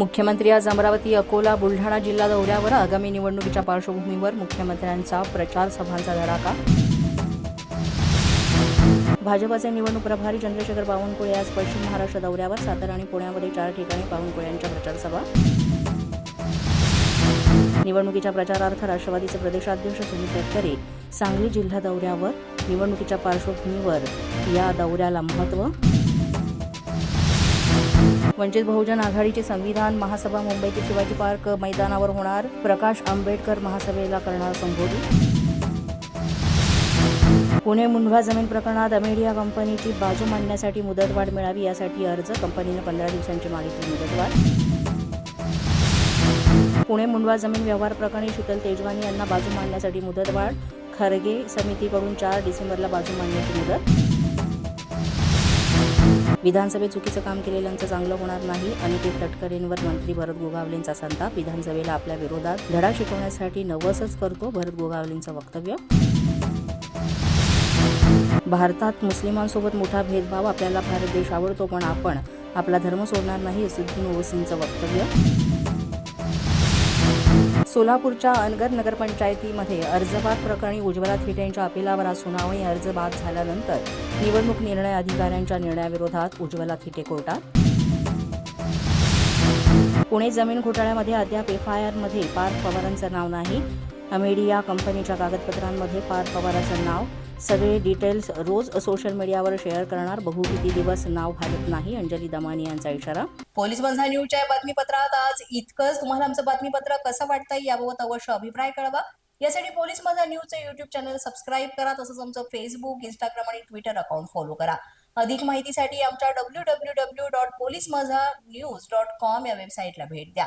मुख्यमंत्री आज अमरावती अकोला बुलढाणा जिल्हा दौऱ्यावर आगामी निवडणुकीच्या पार्श्वभूमीवर मुख्यमंत्र्यांचा प्रचार सभांचा धडाका. भाजपाचे निवडणूक प्रभारी चंद्रशेखर बावनकुळे आज पश्चिम महाराष्ट्र दौऱ्यावर सातारा आणि पुण्यामध्ये चार ठिकाणी बावनकुळे यांच्या प्रचारसभा निवडणुकीच्या प्रचारार्थ राष्ट्रवादीचे प्रदेशाध्यक्ष सुनील तटकरे सांगली जिल्हा दौऱ्यावर निवडणुकीच्या पार्श्वभूमीवर या दौऱ्याला महत्त्व वंचित बहुजन आघाडीची संविधान महासभा मुंबईतील शिवाजी पार्क मैदानावर होणार. प्रकाश आंबेडकर महासभेला करणार संबोधित पुणे मुंढवा जमीन प्रकरणात अमेडिया कंपनीची बाजू मांडण्यासाठी मुदतवाढ मिळावी यासाठी अर्ज. कंपनीनं पंधरा दिवसांची मागितली मुदतवाढ. पुणे मुंढवा जमीन व्यवहार प्रकरणी शीतल तेजवानी यांना बाजू मांडण्यासाठी मुदतवाढ. खरगे समितीकडून चार डिसेंबरला बाजू मांडण्याची मुदत. विधानसभेत चुकीचं काम केलेल्यांचं चांगलं होणार नाही अनिकेत तटकरेंवर मंत्री भरत गोगावलेंचा संताप. विधानसभेला आपल्या विरोधात धडा शिकवण्यासाठी नवसच करतो भरत गोगावलेंचं वक्तव्य. भारतात मुस्लिमांसोबत मोठा भेदभाव आपल्याला भारत देश आवडतो पण आपण आपला धर्म सोडणार नाही असुद्दीन ओवसींचं वक्तव्य. सोलापूरच्या अनगर नगरपंचायतीमध्ये अर्जबाद प्रकरणी उज्ज्वला थिटेंच्या अपिलावर आज सुनावणी अर्ज बाद झाल्यानंतर निवडणूक निर्णय अधिकाऱ्यांच्या निर्णयाविरोधात उज्ज्वला थिटे कोर्टात. पुणे जमीन घोटाळ्यामध्ये अद्याप एफ आय आरमध्ये पार्थ पवारांचं नाव नाही. अमेडिया कंपनीच्या कागदपत्रांमध्ये पार्थ पवाराचं नाव. सगळे डिटेल्स रोज सोशल मीडियावर शेअर करणार. बहू किती दिवस नाव घालत नाही अंजली दमानी यांचा इशारा. पोलीस बंधा न्यूजच्या बातमीपत्रात आज इतकंच. तुम्हाला आमचं बातमीपत्र कसं वाटतंय याबाबत अवश्य अभिप्राय कळवा. यासाठी पोलीस माझा न्यूजचं युट्यूब चॅनल सबस्क्राईब करा तसंच आमचं फेसबुक इंस्टाग्राम आणि ट्विटर अकाउंट फॉलो करा. अधिक माहितीसाठी आमच्या W W W dot police Majha news dot com या वेबसाईटला भेट द्या.